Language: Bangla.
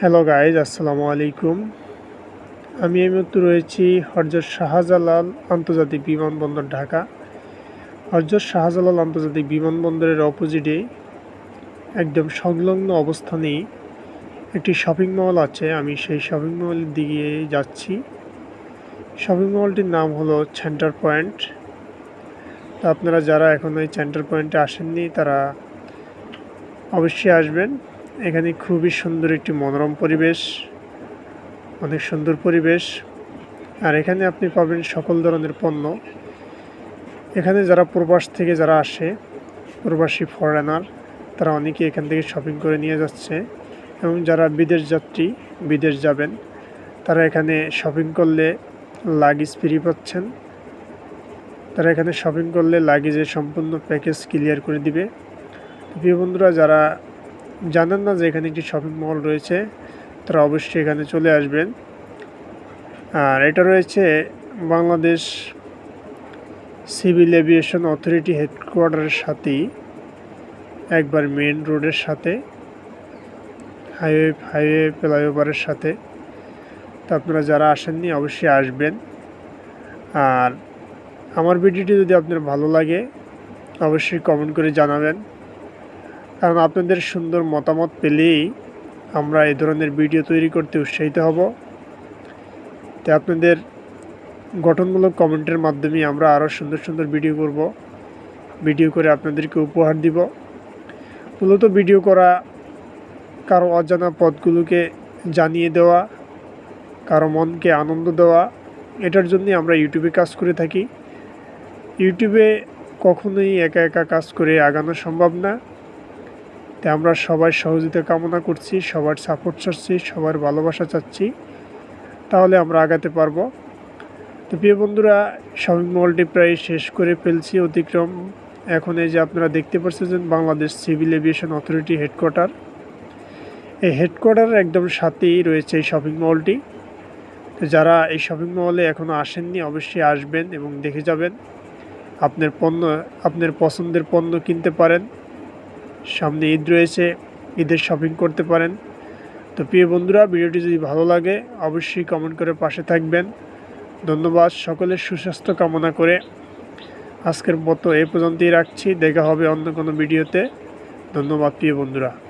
হ্যালো গাইজ আসসালামু আলাইকুম আমি এই মুহূর্তে রয়েছি হরজত শাহজালাল আন্তর্জাতিক বিমানবন্দর ঢাকা। হরজত শাহজালাল আন্তর্জাতিক বিমানবন্দরের অপোজিটে একদম সংলগ্ন অবস্থানেই একটি শপিং মল আছে। আমি সেই শপিং মলের দিকে যাচ্ছি। শপিং মলটির নাম হলো সেন্টার পয়েন্ট আপনারা যারা এখন ওই সেন্টার পয়েন্টে আসেননি, তারা অবশ্যই আসবেন। এখানে খুবই সুন্দর একটি মনোরম পরিবেশ, অনেক সুন্দর পরিবেশ। আর এখানে আপনি পাবেন সকল ধরনের পণ্য। এখানে যারা প্রবাস থেকে যারা আসে, প্রবাসী ফরেনার তারা অনেকে এখান থেকে শপিং করে নিয়ে যাচ্ছে। এবং যারা বিদেশ যাত্রী, বিদেশ যাবেন, তারা এখানে শপিং করলে লাগেজ ফ্রি পাচ্ছেন। তারা এখানে শপিং করলে লাগেজের সম্পূর্ণ প্যাকেজ ক্লিয়ার করে দিবে। প্রিয় বন্ধুরা, যারা জানেন না যে এখানে একটি শপিং মল রয়েছে, তারা অবশ্যই এখানে চলে আসবেন। আর এটা রয়েছে বাংলাদেশ সিভিল এভিয়েশন অথরিটি হেডকোয়ার্টারের সাথেই, একবার মেন রোডের সাথে, হাইওয়ে হাইওয়ে ফ্লাইওভারের সাথে। তো আপনারা যারা আসেননি, অবশ্যই আসবেন। আর আমার ভিডিওটি যদি আপনার ভালো লাগে, অবশ্যই কমেন্ট করে জানাবেন। কারণ আপনাদের সুন্দর মতামত পেলেই আমরা এই ধরনের ভিডিও তৈরি করতে উৎসাহিত হব। তো আপনাদের গঠনমূলক কমেন্টের মাধ্যমে আমরা আরও সুন্দর সুন্দর ভিডিও করব। ভিডিও করে আপনাদেরকে উপহার দিব। মূলত ভিডিও করা কারও অজানা পথগুলোকে জানিয়ে দেওয়া, কারও মনকে আনন্দ দেওয়া, এটার জন্যই আমরা ইউটিউবে কাজ করে থাকি। ইউটিউবে কখনোই একা একা কাজ করে আগানো সম্ভব না। তাই আমরা সবাই সহযোগিতা কামনা করছি, সবার সাপোর্ট চাচ্ছি, সবার ভালোবাসা চাচ্ছি। তাহলে আমরা আগাতে পারব। তো প্রিয় বন্ধুরা শপিং মলটি প্রায় শেষ করে ফেলছি, অতিক্রম। এখন এই যে আপনারা দেখতে পাচ্ছেন Bangladesh civil aviation authority headquarter এই হেডকোয়ার্টার একদম সাথেই রয়েছে এই শপিং মলটি তো যারা এই শপিং মলে এখনও আসেননি, অবশ্যই আসবেন এবং দেখে যাবেন। আপনার পণ্য, আপনার পছন্দের পণ্য কিনতে পারেন। সামনে ঈদ রয়েছে, ঈদের শপিং করতে পারেন। তো প্রিয় বন্ধুরা, ভিডিওটি যদি ভালো লাগে, অবশ্যই কমেন্ট করে পাশে থাকবেন। ধন্যবাদ, সকলের সুস্বাস্থ্য কামনা করে। আজকের মতো এ পর্যন্তই রাখছি, দেখা হবে অন্য কোনো ভিডিওতে। ধন্যবাদ প্রিয় বন্ধুরা।